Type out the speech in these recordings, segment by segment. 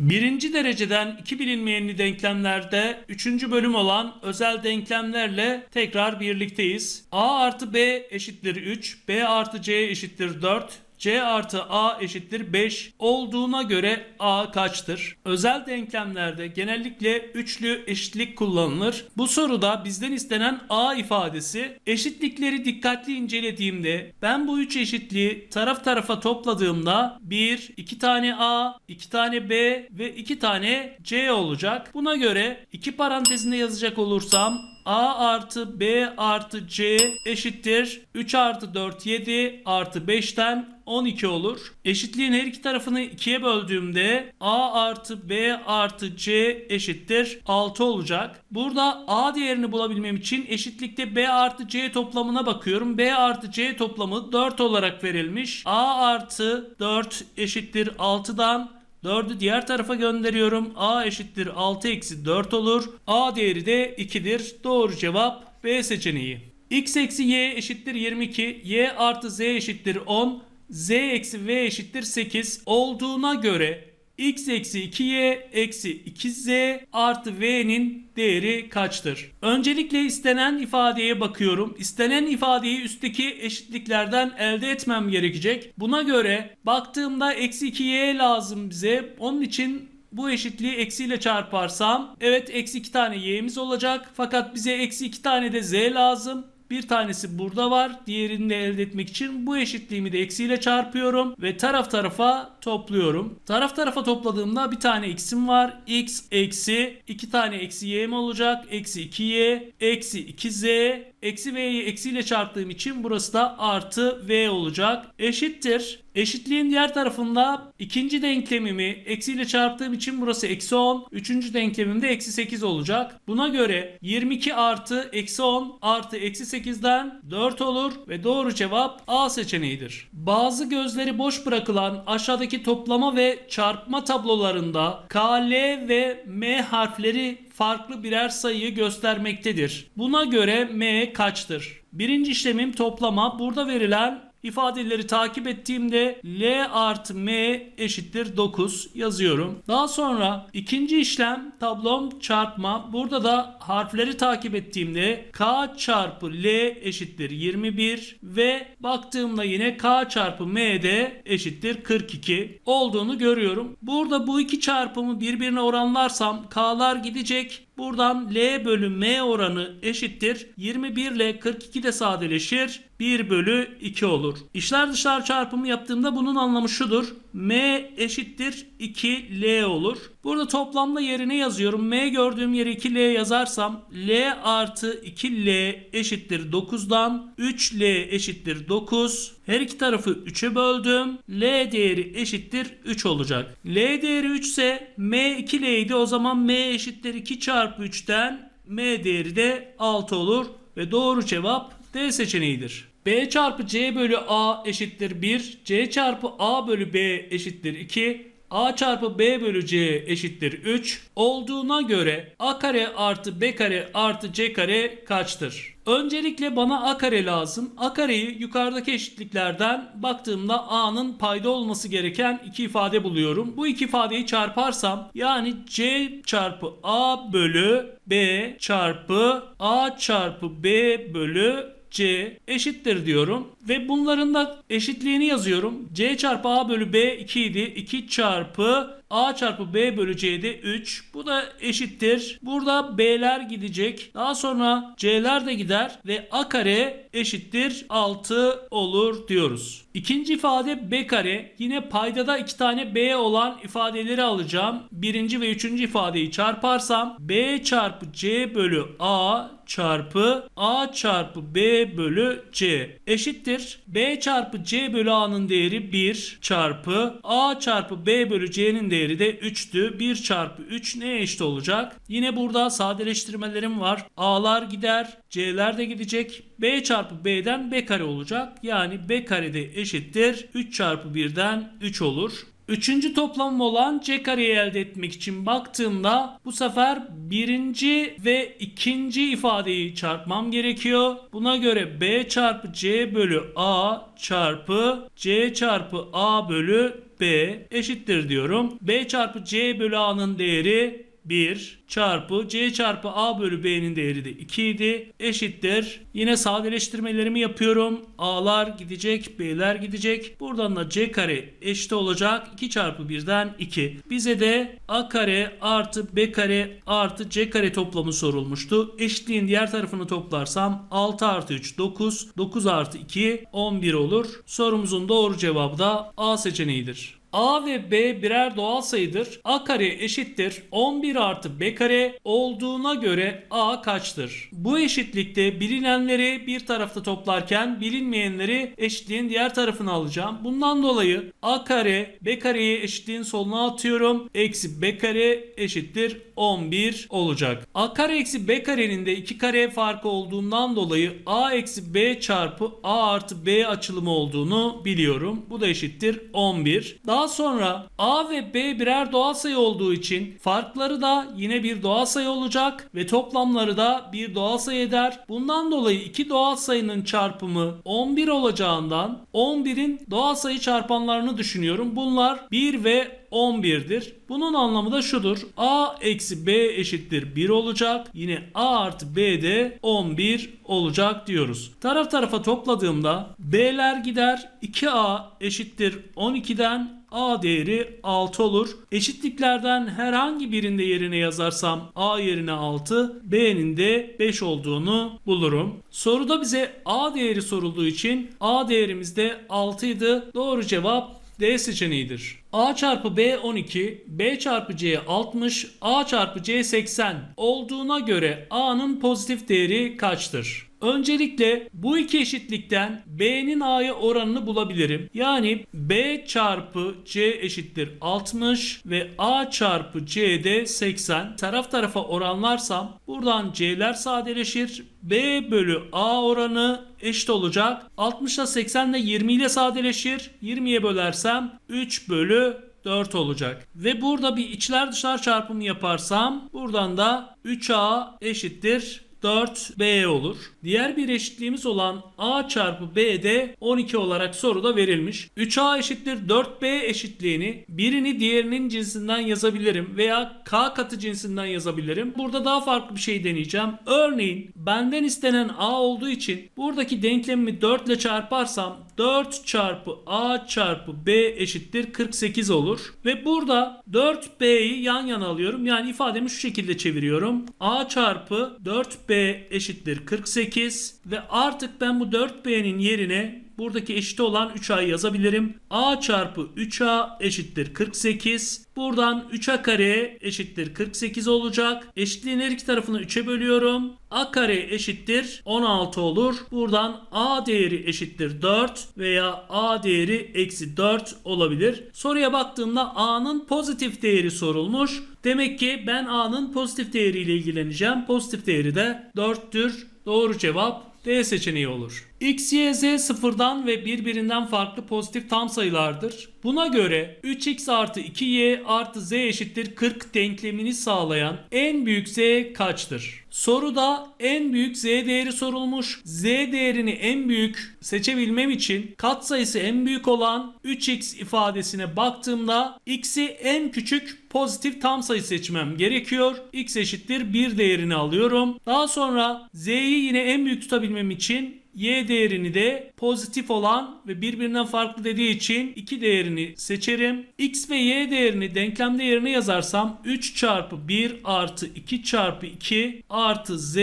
Birinci dereceden iki bilinmeyenli denklemlerde üçüncü bölüm olan özel denklemlerle tekrar birlikteyiz. A artı B eşittir 3, B artı C eşittir 4, C artı A eşittir 5 olduğuna göre A kaçtır? Özel denklemlerde genellikle üçlü eşitlik kullanılır. Bu soruda bizden istenen A ifadesi eşitlikleri dikkatli incelediğimde ben bu üç eşitliği taraf tarafa topladığımda 1, 2 tane A, 2 tane B ve 2 tane C olacak. Buna göre iki parantezinde yazacak olursam A artı B artı C eşittir 3 artı 4 7 artı 5'ten 12 olur. Eşitliğin her iki tarafını ikiye böldüğümde A artı B artı C eşittir 6 olacak. Burada A değerini bulabilmem için eşitlikte B artı C toplamına bakıyorum. B artı C toplamı 4 olarak verilmiş. A artı 4 eşittir 6'dan 4'ü diğer tarafa gönderiyorum. A eşittir 6 eksi 4 olur. A değeri de 2'dir. Doğru cevap B seçeneği. X eksi Y eşittir 22. Y artı Z eşittir 10. Z eksi V eşittir 8 olduğuna göre x eksi 2y eksi 2z artı v'nin değeri kaçtır? Öncelikle istenen ifadeye bakıyorum. İstenen ifadeyi üstteki eşitliklerden elde etmem gerekecek. Buna göre baktığımda eksi 2y lazım bize. Onun için bu eşitliği eksiyle çarparsam evet eksi 2 tane y'miz olacak. Fakat bize eksi 2 tane de z lazım. Bir tanesi burada var. Diğerini de elde etmek için bu eşitliğimi de eksiyle çarpıyorum ve taraf tarafa topluyorum. Taraf tarafa topladığımda bir tane x'im var. x eksi 2 tane eksi y'm olacak. Eksi 2y eksi 2z eksi v'yi eksiyle çarptığım için burası da artı v olacak. Eşittir. Eşitliğin diğer tarafında ikinci denklemimi eksiyle çarptığım için burası eksi 10. Üçüncü denklemim de eksi 8 olacak. Buna göre 22 artı eksi 10 artı eksi 8'den 4 olur ve doğru cevap A seçeneğidir. Bazı gözleri boş bırakılan aşağıdaki toplama ve çarpma tablolarında K, L ve M harfleri farklı birer sayıyı göstermektedir. Buna göre M kaçtır? Birinci işlemim toplama. Burada verilen ifadeleri takip ettiğimde L artı M eşittir 9 yazıyorum. Daha sonra ikinci işlem tablom çarpma. Burada da harfleri takip ettiğimde K çarpı L eşittir 21 ve baktığımda yine K çarpı M de eşittir 42 olduğunu görüyorum. Burada bu iki çarpımı birbirine oranlarsam K'lar gidecek. Buradan L bölü M oranı eşittir. 21 ile 42 de sadeleşir. 1 bölü 2 olur. İşler dışlar çarpımı yaptığımda bunun anlamı şudur. M eşittir 2L olur. Burada toplamda yerine yazıyorum. M gördüğüm yere 2L yazarsam L artı 2L eşittir 9'dan 3L eşittir 9. Her iki tarafı 3'e böldüm. L değeri eşittir 3 olacak. L değeri 3 ise M 2L idi. O zaman M eşittir 2 çarpı 3'ten M değeri de 6 olur. Ve doğru cevap D seçeneğidir. B çarpı C bölü A eşittir 1. C çarpı A bölü B eşittir 2. A çarpı B bölü C eşittir 3 olduğuna göre A kare artı B kare artı C kare kaçtır? Öncelikle bana A kare lazım. A kareyi yukarıdaki eşitliklerden baktığımda A'nın payda olması gereken iki ifade buluyorum. Bu iki ifadeyi çarparsam yani C çarpı A bölü B çarpı A çarpı B bölü C eşittir diyorum ve bunların da eşitliğini yazıyorum. C çarpı A bölü B 2 idi. 2 çarpı A çarpı B bölü C'de 3. Bu da eşittir. Burada B'ler gidecek. Daha sonra C'ler de gider ve A kare eşittir 6 olur diyoruz. İkinci ifade B kare. Yine paydada iki tane B olan ifadeleri alacağım. Birinci ve üçüncü ifadeyi çarparsam B çarpı C bölü A çarpı A çarpı B bölü C eşittir. B çarpı C bölü A'nın değeri 1 çarpı A çarpı B bölü C'nin değeri de 3'tü. 1 çarpı 3 neye eşit olacak? Yine burada sadeleştirmelerim var. A'lar gider. C'ler de gidecek. B çarpı B'den B kare olacak. Yani B kare de eşittir. 3 çarpı 1'den 3 olur. Üçüncü toplamım olan C kareyi elde etmek için baktığımda bu sefer birinci ve ikinci ifadeyi çarpmam gerekiyor. Buna göre B çarpı C bölü A çarpı C çarpı A bölü B eşittir diyorum. B çarpı C bölü A'nın değeri 1 çarpı C çarpı A bölü B'nin değeri de 2 idi. Eşittir. Yine sadeleştirmelerimi yapıyorum. A'lar gidecek, B'ler gidecek. Buradan da C kare eşit olacak. 2 çarpı 1'den 2. Bize de A kare artı B kare artı C kare toplamı sorulmuştu. Eşitliğin diğer tarafını toplarsam 6 artı 3 9. 9 artı 2 11 olur. Sorumuzun doğru cevabı da A seçeneğidir. A ve B birer doğal sayıdır. A kare eşittir 11 artı B kare olduğuna göre A kaçtır? Bu eşitlikte bilinenleri bir tarafta toplarken bilinmeyenleri eşitliğin diğer tarafına alacağım. Bundan dolayı A kare B kareyi eşitliğin soluna atıyorum. Eksi B kare eşittir 11 olacak. A kare eksi B karenin de 2 kare farkı olduğundan dolayı A eksi B çarpı A artı B açılımı olduğunu biliyorum. Bu da eşittir 11. Daha sonra A ve B birer doğal sayı olduğu için farkları da yine bir doğal sayı olacak ve toplamları da bir doğal sayı eder. Bundan dolayı iki doğal sayının çarpımı 11 olacağından 11'in doğal sayı çarpanlarını düşünüyorum. Bunlar 1 ve 11'dir. Bunun anlamı da şudur. A eksi B eşittir 1 olacak. Yine A artı B de 11 olacak diyoruz. Taraf tarafa topladığımda B'ler gider. 2A eşittir 12'den A değeri 6 olur. Eşitliklerden herhangi birinde yerine yazarsam A yerine 6, B'nin de 5 olduğunu bulurum. Soruda bize A değeri sorulduğu için A değerimiz de 6 idi. Doğru cevap D seçeneğidir. A çarpı B 12, B çarpı C 60, A çarpı C 80 olduğuna göre A'nın pozitif değeri kaçtır? Öncelikle bu iki eşitlikten B'nin A'ya oranını bulabilirim. Yani B çarpı C eşittir 60 ve A çarpı C de 80. Taraf tarafa oranlarsam buradan C'ler sadeleşir. B bölü A oranı eşit olacak. 60 ile 80 ile 20 ile sadeleşir. 20'ye bölersem 3 bölü 4 olacak. Ve burada bir içler dışlar çarpımı yaparsam buradan da 3A eşittir 4B olur. Diğer bir eşitliğimiz olan A çarpı B de 12 olarak soruda verilmiş. 3A eşittir 4B eşitliğini birini diğerinin cinsinden yazabilirim veya K katı cinsinden yazabilirim. Burada daha farklı bir şey deneyeceğim. Örneğin benden istenen A olduğu için buradaki denklemimi 4 ile çarparsam 4 çarpı A çarpı B eşittir 48 olur. Ve burada 4B'yi yan yana alıyorum. Yani ifademi şu şekilde çeviriyorum. A çarpı 4B eşittir 48 ve artık ben bu 4B'nin yerine buradaki eşit olan 3A'yı yazabilirim. A çarpı 3A eşittir 48. Buradan 3A kare eşittir 48 olacak. Eşitliğin her iki tarafını 3'e bölüyorum. A kare eşittir 16 olur. Buradan A değeri eşittir 4 veya A değeri eksi 4 olabilir. Soruya baktığımda A'nın pozitif değeri sorulmuş. Demek ki ben A'nın pozitif değeriyle ilgileneceğim. Pozitif değeri de 4'tür. Doğru cevap D seçeneği olur. X, Y, Z sıfırdan ve birbirinden farklı pozitif tam sayılardır. Buna göre 3x artı 2y artı z eşittir 40 denklemini sağlayan en büyük z kaçtır? Soruda en büyük z değeri sorulmuş. Z değerini en büyük seçebilmem için katsayısı en büyük olan 3x ifadesine baktığımda x'i en küçük pozitif tam sayı seçmem gerekiyor. x eşittir 1 değerini alıyorum. Daha sonra z'yi yine en büyük tutabilmem için y değerini de pozitif olan ve birbirinden farklı dediği için iki değerini seçerim. x ve y değerini denklemde yerine yazarsam 3 çarpı 1 artı 2 çarpı 2 artı z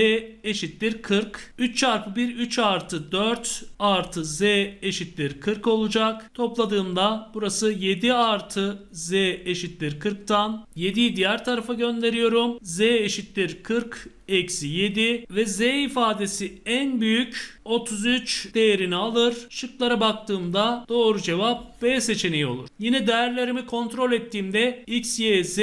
eşittir 40. 3 çarpı 1 3 artı 4 artı z eşittir 40 olacak. Topladığımda burası 7 artı z eşittir 40'tan 7'yi diğer tarafa gönderiyorum. z eşittir 40 eksi 7 ve z ifadesi en büyük 33 değerini alır. Şıklara baktığımda doğru cevap B seçeneği olur. Yine değerlerimi kontrol ettiğimde x, y, z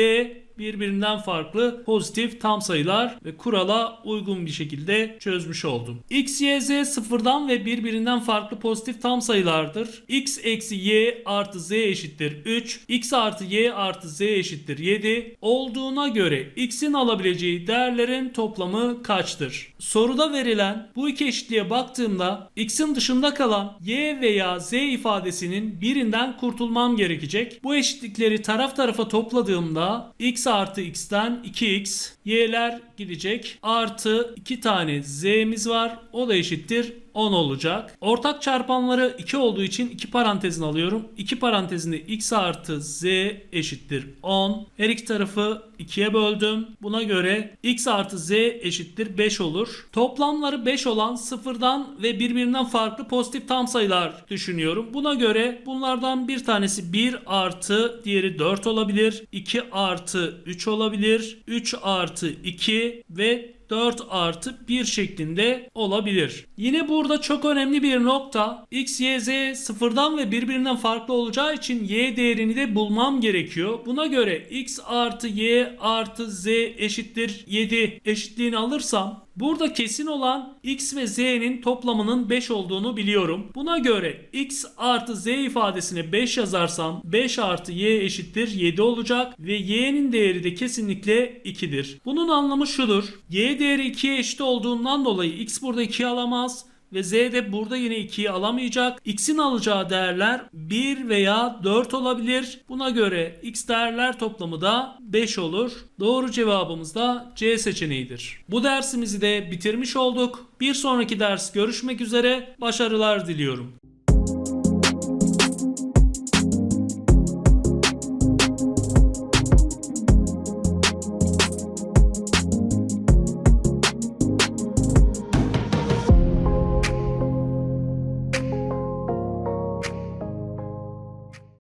birbirinden farklı pozitif tam sayılar ve kurala uygun bir şekilde çözmüş oldum. X, Y, Z sıfırdan ve birbirinden farklı pozitif tam sayılardır. X eksi Y artı Z eşittir 3. X artı Y artı Z eşittir 7. Olduğuna göre X'in alabileceği değerlerin toplamı kaçtır? Soruda verilen bu iki eşitliğe baktığımda X'in dışında kalan Y veya Z ifadesinin birinden kurtulmam gerekecek. Bu eşitlikleri taraf tarafa topladığımda X artı X'ten 2X, Y'ler gidecek. Artı 2 tane Z'miz var. O da eşittir 10 olacak. Ortak çarpanları 2 olduğu için 2 parantezini alıyorum. 2 parantezinde x artı z eşittir 10. Her iki tarafı 2'ye böldüm. Buna göre x artı z eşittir 5 olur. Toplamları 5 olan sıfırdan ve birbirinden farklı pozitif tam sayılar düşünüyorum. Buna göre bunlardan bir tanesi 1 artı diğeri 4 olabilir. 2 artı 3 olabilir. 3 artı 2 ve 4 artı 1 şeklinde olabilir. Yine burada çok önemli bir nokta x, y, z sıfırdan ve birbirinden farklı olacağı için y değerini de bulmam gerekiyor. Buna göre x artı y artı z eşittir 7 eşitliğini alırsam Burada kesin olan x ve z'nin toplamının 5 olduğunu biliyorum. Buna göre x artı z ifadesine 5 yazarsam 5 artı y eşittir 7 olacak ve y'nin değeri de kesinlikle 2'dir. Bunun anlamı şudur. y değeri 2'ye eşit olduğundan dolayı x burada 2 alamaz ve Z de burada yine 2'yi alamayacak. X'in alacağı değerler 1 veya 4 olabilir. Buna göre X değerler toplamı da 5 olur. Doğru cevabımız da C seçeneğidir. Bu dersimizi de bitirmiş olduk. Bir sonraki ders görüşmek üzere. Başarılar diliyorum.